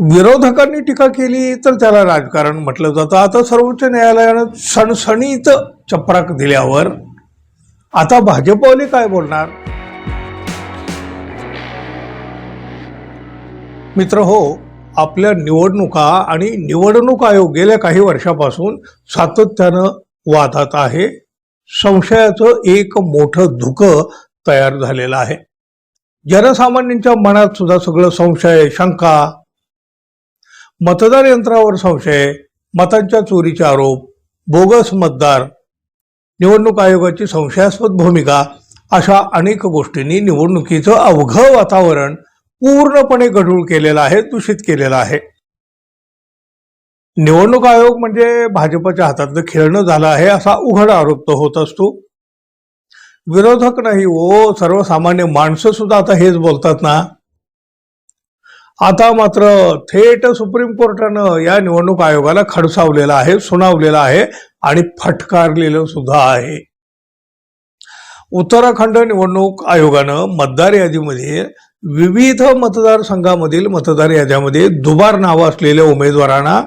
विरोधकांनी टीका केली तर त्याला राजकारण म्हटलं जातं. आता सर्वोच्च न्यायालयानं सणसणीत चपराक दिल्यावर आता भाजपवाले काय बोलणार? मित्र हो आपल्या निवडणुका आणि निवडणूक आयोग गेल्या काही वर्षापासून सातत्यानं वादात आहे. संशयाचं एक मोठं धुकं तयार झालेलं आहे. जनसामान्यांच्या मनात सुद्धा सगळं संशय शंका मतदार यंत्रावर संशय मतांच्या चोरीचे आरोप बोगस मतदार निवडणूक आयोगाची संशयास्पद भूमिका अशा अनेक गोष्टींनी निवडणुकीचं अवघं वातावरण पूर्णपणे गढूळ केलेलं आहे दूषित केलेलं आहे. निवडणूक आयोग म्हणजे भाजपच्या हातातलं खेळणं झालं आहे असा उघड आरोप तो होत असतो. विरोधक नाही ओ सर्वसामान्य माणसं सुद्धा आता हेच बोलतात ना. आता मात्र थेट सुप्रीम कोर्टानं या निवडणूक आयोगाला खडसावलेला आहे सुनावलेलं आहे आणि फटकारलेलं सुद्धा आहे. उत्तराखंड निवडणूक आयोगानं मतदार यादीमध्ये विविध मतदारसंघामधील मतदार याद्यामध्ये दुबार नावं असलेल्या उमेदवारांना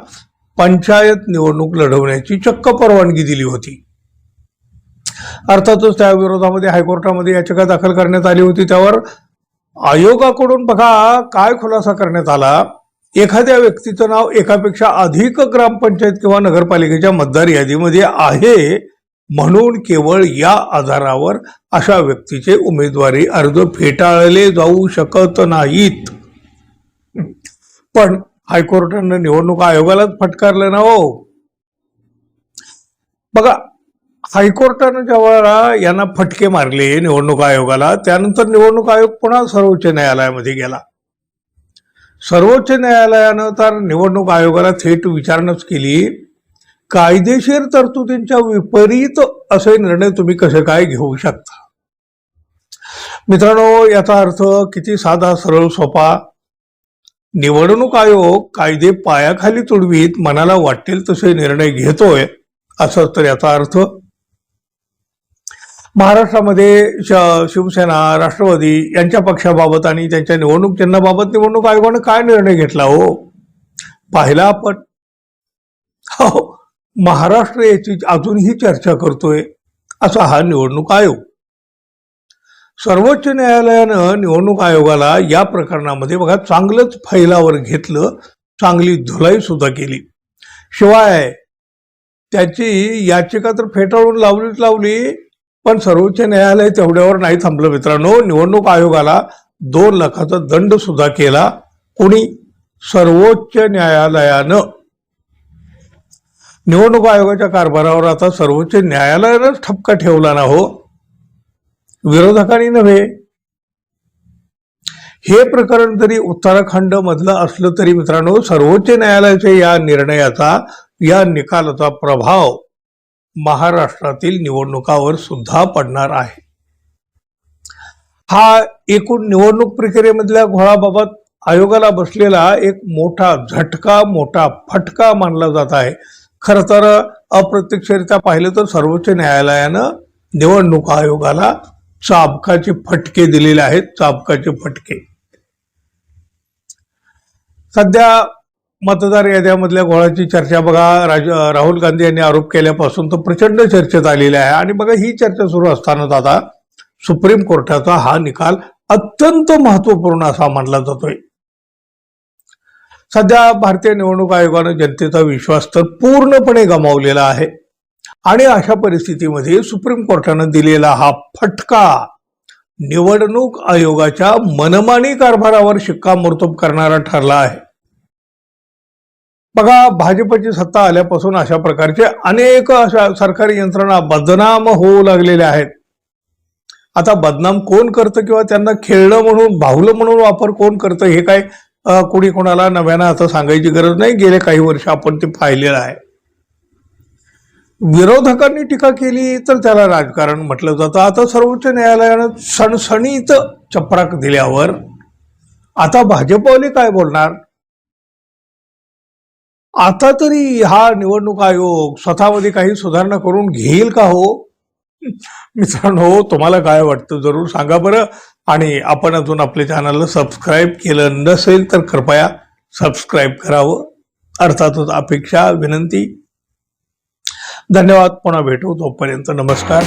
पंचायत निवडणूक लढवण्याची चक्क परवानगी दिली होती. अर्थातच त्या विरोधामध्ये हायकोर्टामध्ये याचिका दाखल करण्यात आली होती त्यावर आयोगाकडून बघा काय खुलासा करण्यात आला? एखाद्या व्यक्तीचं नाव एकापेक्षा अधिक ग्रामपंचायत किंवा नगरपालिकेच्या मतदार यादीमध्ये आहे म्हणून केवळ या आधारावर अशा व्यक्तीचे उमेदवारी अर्ज फेटाळले जाऊ शकत नाहीत. पण हायकोर्टानं निवडणूक आयोगालाच फटकारलं ना हो. बघा हायकोर्टानं जेव्हा यांना फटके मारले निवडणूक आयोगाला त्यानंतर निवडणूक आयोग पुन्हा सर्वोच्च न्यायालयामध्ये गेला. सर्वोच्च न्यायालयानं तर निवडणूक आयोगाला थेट विचारणच केली. कायदेशीर तरतुदींच्या विपरीत असे निर्णय तुम्ही कसे काय घेऊ शकता? मित्रांनो याचा अर्थ किती साधा सरळ सोपा. निवडणूक आयोग कायदे पायाखाली तुडवीत मनाला वाटेल तसे निर्णय घेतोय असं तर याचा अर्थ महाराष्ट्रामध्ये श- शिवसेना राष्ट्रवादी यांच्या पक्षाबाबत आणि त्यांच्या निवडणूक चिन्हाबाबत निवडणूक आयोगानं काय निर्णय घेतला हो? पाहिला आपण. हो महाराष्ट्र याची अजूनही चर्चा करतोय असा हा निवडणूक आयोग. सर्वोच्च न्यायालयानं निवडणूक आयोगाला या प्रकरणामध्ये बघा चांगलंच फैलावर घेतलं चांगली धुलाई सुद्धा केली. शिवाय त्याची याचिका तर फेटाळून लावलीच लावली पण सर्वोच्च न्यायालय तेवढ्यावर नाही थांबलं. मित्रांनो निवडणूक आयोगाला दोन लाखाचा दंड सुद्धा केला. कोणी? सर्वोच्च न्यायालयानं. निवडणूक आयोगाच्या कारभारावर आता सर्वोच्च न्यायालयानंच ठपका ठेवला ना हो. विरोधकांनी नव्हे. हे प्रकरण जरी उत्तराखंड मधलं असलं तरी मित्रांनो सर्वोच्च न्यायालयाच्या या निर्णयाचा या निकालाचा प्रभाव महाराष्ट्रातील निवडणुकावर सुद्धा पडणार आहे. हा एकूण निवडणूक प्रक्रियेमधल्या घोळाबाबत आयोगाला बसलेला एक मोठा झटका मोठा फटका मानला जात आहे. खरं तर अप्रत्यक्षरित्या पाहिलं तर सर्वोच्च न्यायालयानं निवडणूक आयोगाला चाबकाचे फटके दिलेले आहेत चाबकाचे फटके. सध्या मतदार याद्यामधल्या घोळाची चर्चा बघा. राज राहुल गांधी यांनी आरोप केल्यापासून तर प्रचंड चर्चेत आलेली आहे. आणि बघा ही चर्चा सुरू असतानाच आता सुप्रीम कोर्टाचा हा निकाल अत्यंत महत्त्वपूर्ण असा मानला जातोय. सध्या भारतीय निवडणूक आयोगानं जनतेचा विश्वास तर पूर्णपणे गमावलेला आहे. आणि अशा परिस्थितीमध्ये सुप्रीम कोर्टानं दिलेला हा फटका निवडणूक आयोगाच्या मनमानी कारभारावर शिक्कामोर्तब करणारा ठरला आहे. बघा भाजपची सत्ता आल्यापासून अशा प्रकारचे अनेक अशा सरकारी यंत्रणा बदनाम होऊ लागलेल्या आहेत. आता बदनाम कोण करतं किंवा त्यांना खेळणं म्हणून बाहुलं म्हणून वापर कोण करतं हे काय कुणी कोणी कोणाला नव्यानं आता सांगायची गरज नाही. गेले काही वर्ष आपण ते पाहिलेलं आहे. विरोधकांनी टीका केली तर त्याला राजकारण म्हटलं जातं. आता सर्वोच्च न्यायालयानं सणसणीत चपराक दिल्यावर आता भाजपवाले काय बोलणार? आता तरी हा निवडणूक आयोग स्वतःमध्ये काही सुधारणा करून घेईल का हो? मित्रांनो तुम्हाला काय वाटतं जरूर सांगा बरं. आणि आपण अजून आपल्या चॅनलला सबस्क्राईब केलं नसेल तर कृपया सबस्क्राईब करावं. अर्थातच अपेक्षा विनंती. धन्यवाद. पुन्हा भेटू तोपर्यंत. नमस्कार.